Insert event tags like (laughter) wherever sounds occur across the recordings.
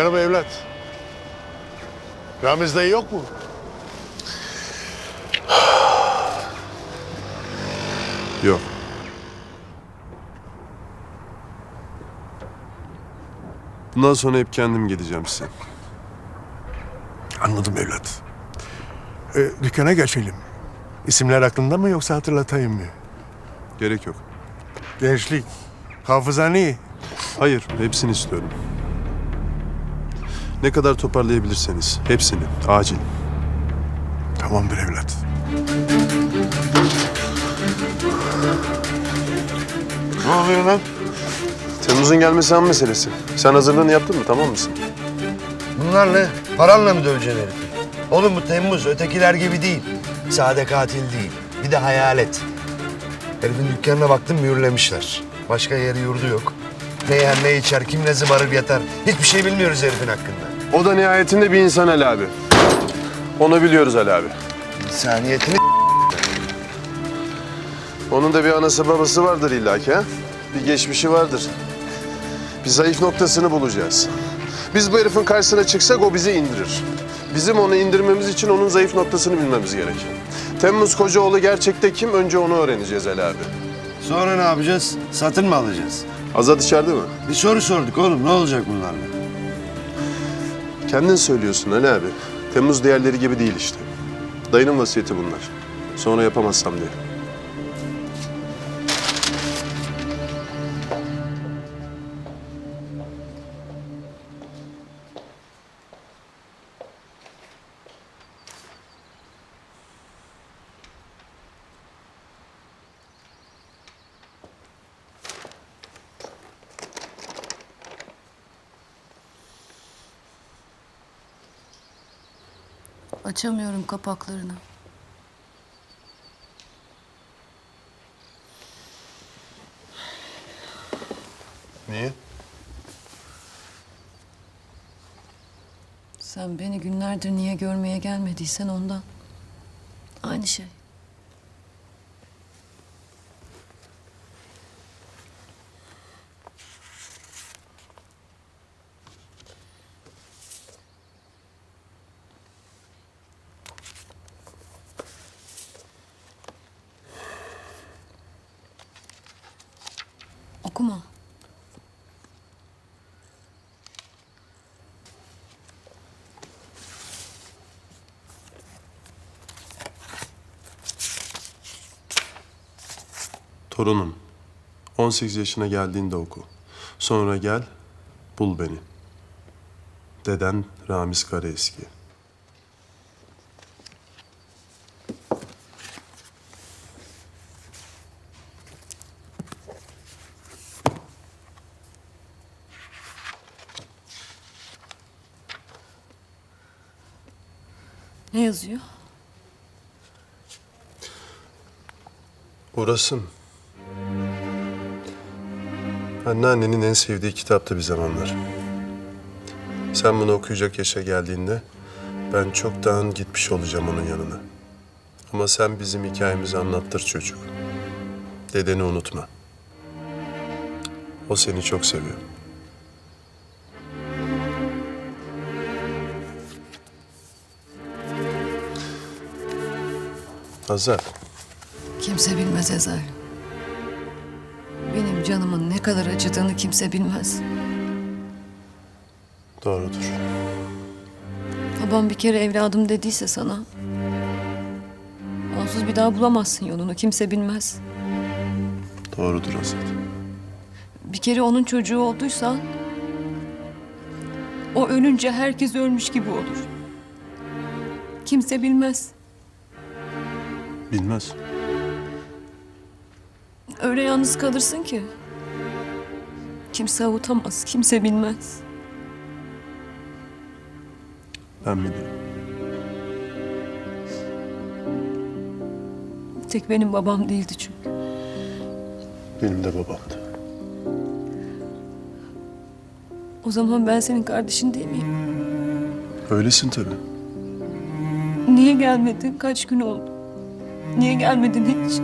Merhaba evlat. Ramiz dayı yok mu? (sighs) Yok. Bundan sonra hep kendim gideceğim size. Anladım evlat. Ee, dükkana geçelim. İsimler aklında mı yoksa hatırlatayım mı? Gerek yok. Gençlik. Hafızan iyi. Hayır, hepsini istiyorum. Ne kadar toparlayabilirseniz, hepsini, acil. Tamamdır evlat. Ne oluyor lan? Temmuz'un gelmesi an meselesi. Sen hazırlığını yaptın mı, tamam mısın? Bunlar ne? Paranla mı döveceksin herifi? Oğlum bu Temmuz ötekiler gibi değil. Sade katil değil. Bir de hayalet. Herifin dükkanına baktım mühürlemişler. Başka yeri yurdu yok. Ne yer ne içer, kim ne zıbarır yatar. Hiçbir şey bilmiyoruz herifin hakkında. O da nihayetinde bir insan Ali abi. Onu biliyoruz Ali abi. İnsaniyetini Onun da bir anası babası vardır illaki ha? Bir geçmişi vardır. Bir zayıf noktasını bulacağız. Biz bu herifin karşısına çıksak o bizi indirir. Bizim onu indirmemiz için onun zayıf noktasını bilmemiz gerekir. Temmuz Kocaoğlu gerçekte kim? Önce onu öğreneceğiz Ali abi. Sonra ne yapacağız? Satın mı alacağız? Azat içeride mi? Bir soru sorduk oğlum. Ne olacak bunlarla? Kendin söylüyorsun Ali abi. Temmuz diğerleri gibi değil işte. Dayının vasiyeti bunlar. Sonra yapamazsam diye. Açamıyorum kapaklarını. Niye? Sen beni günlerdir niye görmeye gelmediysen ondan. Aynı şey. Okuma. Torunum. 18 yaşına geldiğinde oku. Sonra gel, bul beni. Deden Ramiz Karaeski. Ne yazıyor? Orası. Anneannenin en sevdiği kitaptı bir zamanlar. Sen bunu okuyacak yaşa geldiğinde ben çoktan gitmiş olacağım onun yanına. Ama sen bizim hikayemizi anlattır çocuk. Dedeni unutma. O seni çok seviyor. Hazar. Kimse bilmez Ezel. Benim canımın ne kadar acıdığını kimse bilmez. Doğrudur. Babam bir kere evladım dediyse sana... ...onsuz bir daha bulamazsın yolunu. Kimse bilmez. Doğrudur Hazar. Bir kere onun çocuğu olduysan... ...o ölünce herkes ölmüş gibi olur. Kimse bilmez. Bilmez. Öyle yalnız kalırsın ki. Kimse avutamaz, kimse bilmez. Ben bilirim. Tek benim babam değildi çünkü. Benim de babamdı. O zaman ben senin kardeşin değil miyim? Öylesin tabii. Niye gelmedin? Kaç gün oldu? Niye gelmedin hiç?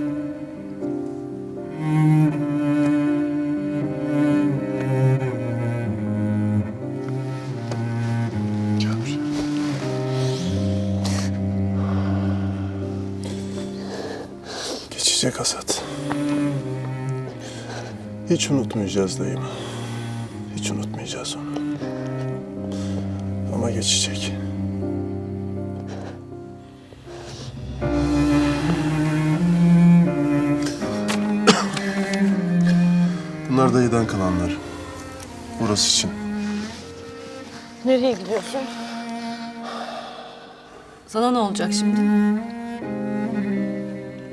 Geçecek hasat. Hiç unutmayacağız dayım. Hiç unutmayacağız onu. Ama geçecek. Bunlar dayıdan kalanlar. Burası için. Nereye gidiyorsun? Sana ne olacak şimdi?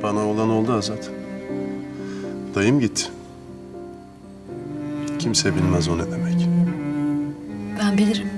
Bana olan oldu Azat. Dayım gitti. Kimse bilmez o ne demek. Ben bilirim.